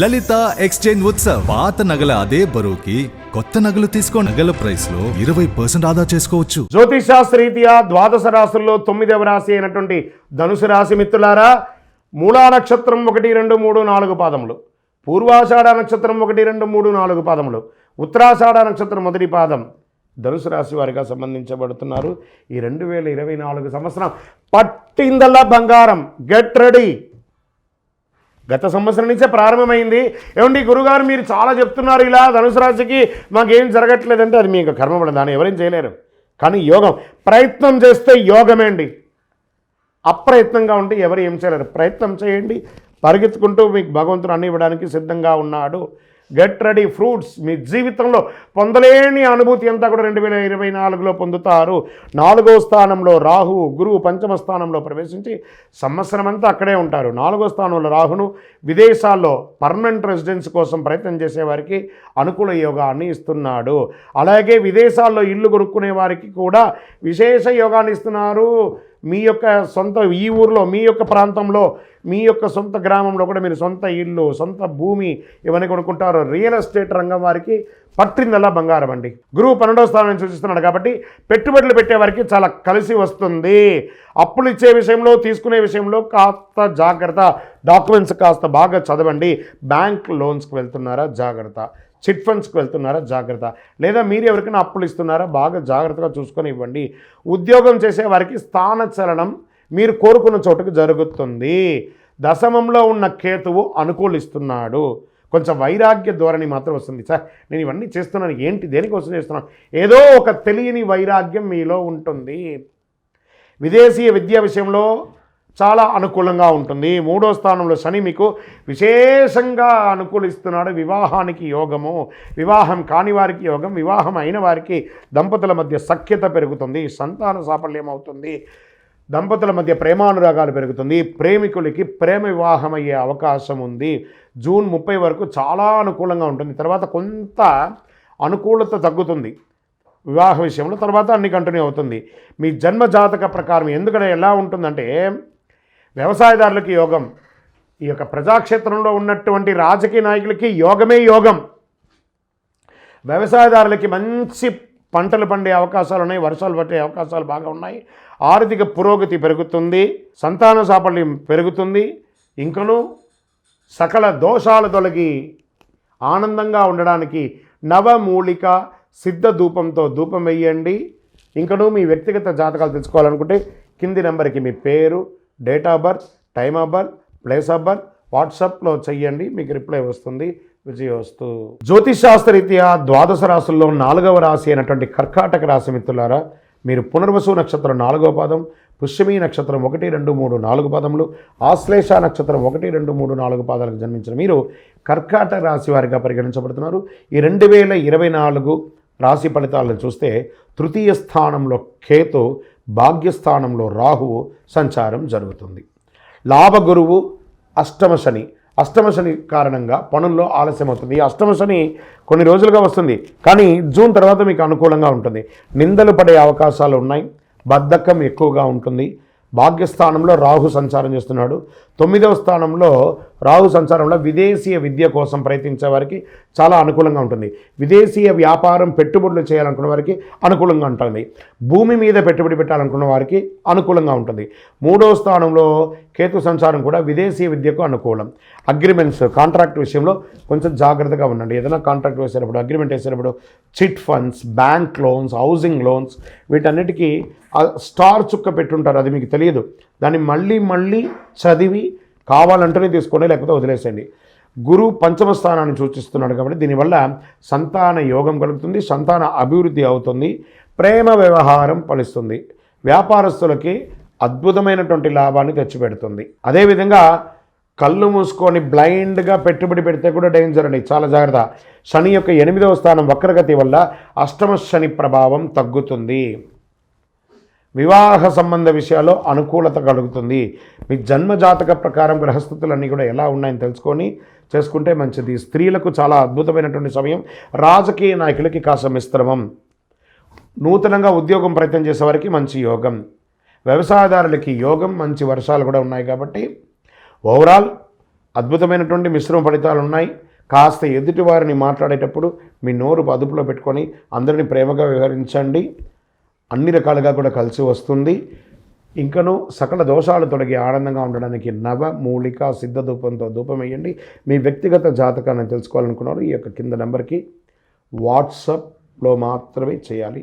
లలిత exchange Utsav. పాత నగల అదే బరువుకి కొత్త నగలు తీసుకో నగల ప్రైస్లో ఇరవై పర్సెంట్ ఆదా చేసుకోవచ్చు. జ్యోతిషాస్త్రరీత్యా ద్వాదశ రాశుల్లో తొమ్మిదవ రాశి అయినటువంటి ధనుసు రాశి మిత్రులారా మూలా నక్షత్రం ఒకటి రెండు మూడు నాలుగు పాదములు. పూర్వాషాఢ నక్షత్రం ఒకటి రెండు మూడు నాలుగు పాదములు. ఉత్తరాషాఢ నక్షత్రం మొదటి పాదం ధనుసు రాశి వారిగా సంబంధించబడుతున్నారు. ఈ రెండు వేల ఇరవై నాలుగు సంవత్సరం పట్టిందల బంగారం. గెట్ రెడీ గత సంవత్సరం నుంచే ప్రారంభమైంది. ఏమండి గురుగారు మీరు చాలా చెప్తున్నారు ఇలా ధనుసు రాశికి మాకేం జరగట్లేదంటే అది మీకు కర్మపడదు దాన్ని ఎవరేం చేయలేరు. కానీ యోగం ప్రయత్నం చేస్తే యోగమే అండి. అప్రయత్నంగా ఉంటే ఎవరు ఏం చేయలేరు. ప్రయత్నం చేయండి. పరిగెత్తుకుంటూ మీకు భగవంతుడు అన్ని ఇవ్వడానికి సిద్ధంగా ఉన్నాడు. గెట్ రెడీ ఫ్రూట్స్ మీ జీవితంలో పొందలేని అనుభూతి అంతా కూడా రెండు వేల ఇరవై నాలుగులో పొందుతారు. నాలుగో స్థానంలో రాహు గురువు పంచమ స్థానంలో ప్రవేశించి సంవత్సరం అంతా అక్కడే ఉంటారు. నాలుగో స్థానంలో రాహును విదేశాల్లో పర్మనెంట్ రెసిడెన్స్ కోసం ప్రయత్నం చేసేవారికి అనుకూల యోగాన్ని ఇస్తున్నాడు. అలాగే విదేశాల్లో ఇల్లు కొనుక్కునే వారికి కూడా విశేష యోగాన్ని ఇస్తున్నారు. మీ యొక్క సొంత ఈ ఊర్లో మీ యొక్క ప్రాంతంలో మీ యొక్క సొంత గ్రామంలో కూడా మీరు సొంత ఇల్లు సొంత భూమి ఇవన్నీ కొనుక్కుంటారు. రియల్ ఎస్టేట్ రంగం వారికి పట్టిందల్లా బంగారం అండి. గురువు పన్నెండవ స్థానాన్ని సూచిస్తున్నాడు కాబట్టి పెట్టుబడులు పెట్టే వారికి చాలా కలిసి వస్తుంది. అప్పులు ఇచ్చే విషయంలో తీసుకునే విషయంలో కాస్త జాగ్రత్త. డాక్యుమెంట్స్ కాస్త బాగా చదవండి. బ్యాంక్ లోన్స్కి వెళ్తున్నారా? జాగ్రత్త. చిట్ ఫండ్స్కి వెళ్తున్నారా? జాగ్రత్త. లేదా మీరు ఎవరికైనా అప్పులు ఇస్తున్నారా? బాగా జాగ్రత్తగా చూసుకొని ఇవ్వండి. ఉద్యోగం చేసే వారికి స్థానచలనం మీరు కోరుకున్న చోటుకు జరుగుతుంది. దశమంలో ఉన్న కేతువు అనుకూలిస్తున్నాడు. కొంచెం వైరాగ్య ధోరణి మాత్రం వస్తుంది. సార్ నేను ఇవన్నీ చేస్తున్నాను. ఏంటి? దేనికోసం చేస్తున్నాను? ఏదో ఒక తెలియని వైరాగ్యం మీలో ఉంటుంది. విదేశీయ విద్యా విషయంలో చాలా అనుకూలంగా ఉంటుంది. మూడో స్థానంలో శని మీకు విశేషంగా అనుకూలిస్తున్నాడు. వివాహానికి యోగము వివాహం కాని వారికి యోగం వివాహం అయిన వారికి దంపతుల మధ్య సఖ్యత పెరుగుతుంది. సంతాన సాఫల్యం అవుతుంది. దంపతుల మధ్య ప్రేమానురాగాలు పెరుగుతుంది. ప్రేమికులకి ప్రేమ వివాహం అయ్యే అవకాశం ఉంది. జూన్ ముప్పై వరకు చాలా అనుకూలంగా ఉంటుంది. తర్వాత కొంత అనుకూలత తగ్గుతుంది. వివాహ విషయంలో తర్వాత అన్ని కంటిన్యూ అవుతుంది. మీ జన్మ జాతక ప్రకారం ఎందుకంటే ఎలా ఉంటుందంటే వ్యవసాయదారులకి యోగం. ఈ యొక్క ప్రజాక్షేత్రంలో ఉన్నటువంటి రాజకీయ నాయకులకి యోగమే యోగం. వ్యవసాయదారులకి మంచి పంటలు పండే అవకాశాలు ఉన్నాయి వర్షాలు పట్టే అవకాశాలు బాగా ఉన్నాయి. ఆర్థిక పురోగతి పెరుగుతుంది సంతాన సాఫల్యం పెరుగుతుంది. ఇంకను సకల దోషాలు తొలగి ఆనందంగా ఉండడానికి నవమూలిక సిద్ధ ధూపంతో ధూపం వేయండి. ఇంకను మీ వ్యక్తిగత జాతకాలు తెలుసుకోవాలనుకుంటే కింది నెంబర్కి మీ పేరు date of birth time of birth place of birth వాట్సాప్లో చెయ్యండి మీకు రిప్లై వస్తుంది. విజయవస్తు. జ్యోతిషాస్త్రరీత్యా ద్వాదశ రాశుల్లో నాలుగవ రాశి అయినటువంటి కర్కాటక రాశి మిత్రులారా మీరు పునర్వసు నక్షత్రం నాలుగవ పాదం పుష్యమి నక్షత్రం ఒకటి రెండు మూడు నాలుగు పాదములు ఆశ్లేష నక్షత్రం ఒకటి రెండు మూడు నాలుగు పాదాలకు జన్మించిన మీరు కర్కాటక రాశి వారిగా పరిగణించబడుతున్నారు. ఈ రెండు వేల ఇరవై నాలుగు రాశి ఫలితాలను చూస్తే తృతీయ స్థానంలో కేతు భాగ్యస్థానంలో రాహువు సంచారం జరుగుతుంది. లాభగురువు అష్టమ శని. అష్టమ శని కారణంగా పనుల్లో ఆలస్యం అవుతుంది ఈ అష్టమ శని కొన్ని రోజులుగా వస్తుంది. కానీ జూన్ తర్వాత మీకు అనుకూలంగా ఉంటుంది. నిందలు పడే అవకాశాలు ఉన్నాయి. బద్ధకం ఎక్కువగా ఉంటుంది. భాగ్యస్థానంలో రాహు సంచారం చేస్తున్నాడు. తొమ్మిదవ స్థానంలో రాహు సంచారంలో విదేశీయ విద్య కోసం ప్రయత్నించే వారికి చాలా అనుకూలంగా ఉంటుంది. విదేశీయ వ్యాపారం పెట్టుబడులు చేయాలనుకున్న వారికి అనుకూలంగా ఉంటుంది. భూమి మీద పెట్టుబడి పెట్టాలనుకున్న వారికి అనుకూలంగా ఉంటుంది. మూడో స్థానంలో కేతు సంచారం కూడా విదేశీ విద్యకు అనుకూలం. అగ్రిమెంట్స్ కాంట్రాక్ట్ విషయంలో కొంచెం జాగ్రత్తగా ఉండండి. ఏదైనా కాంట్రాక్ట్ వేసేటప్పుడు అగ్రిమెంట్ వేసేటప్పుడు chit funds bank loans housing loans వీటన్నిటికీ స్టార్ చుక్క పెట్టుంటారు. అది మీకు తెలియదు. దాన్ని మళ్ళీ మళ్ళీ చదివి కావాలంటేనే తీసుకోండి లేకపోతే వదిలేసేయండి. గురువు పంచమ స్థానాన్ని సూచిస్తున్నాడు కాబట్టి దీనివల్ల సంతాన యోగం కలుగుతుంది సంతాన అభివృద్ధి అవుతుంది ప్రేమ వ్యవహారం ఫలిస్తుంది. వ్యాపారస్తులకి అద్భుతమైనటువంటి లాభాన్ని తెచ్చిపెడుతుంది. అదేవిధంగా కళ్ళు మూసుకొని బ్లైండ్గా పెట్టుబడి పెడితే కూడా డేంజర్ అండి. చాలా జాగ్రత్త. శని యొక్క ఎనిమిదవ స్థానం వక్రగతి వల్ల అష్టమ శని ప్రభావం తగ్గుతుంది. వివాహ సంబంధ విషయాల్లో అనుకూలత కలుగుతుంది. మీ జన్మజాతక ప్రకారం గ్రహస్థితులన్నీ కూడా ఎలా ఉన్నాయని తెలుసుకొని చేసుకుంటే మంచిది. స్త్రీలకు చాలా అద్భుతమైనటువంటి సమయం. రాజకీయ నాయకులకి కాస్త మిశ్రమం. నూతనంగా ఉద్యోగం ప్రయత్నం చేసేవారికి మంచి యోగం. వ్యవసాయదారులకి యోగం మంచి వర్షాలు కూడా ఉన్నాయి కాబట్టి ఓవరాల్ అద్భుతమైనటువంటి మిశ్రమ ఫలితాలు ఉన్నాయి. కాస్త ఎదుటి వారిని మాట్లాడేటప్పుడు మీ నోరు అదుపులో పెట్టుకొని అందరినీ ప్రేమగా వ్యవహరించండి. అన్ని రకాలుగా కూడా కలిసి వస్తుంది. ఇంకను సకల దోషాలు తొలగి ఆనందంగా ఉండడానికి నవ మూలిక సిద్ధ ధూపంతో ధూపం వేయండి మీ వ్యక్తిగత జాతకాన్ని తెలుసుకోవాలనుకున్నారు ఈ యొక్క కింద నెంబర్కి వాట్సప్లో మాత్రమే చేయాలి.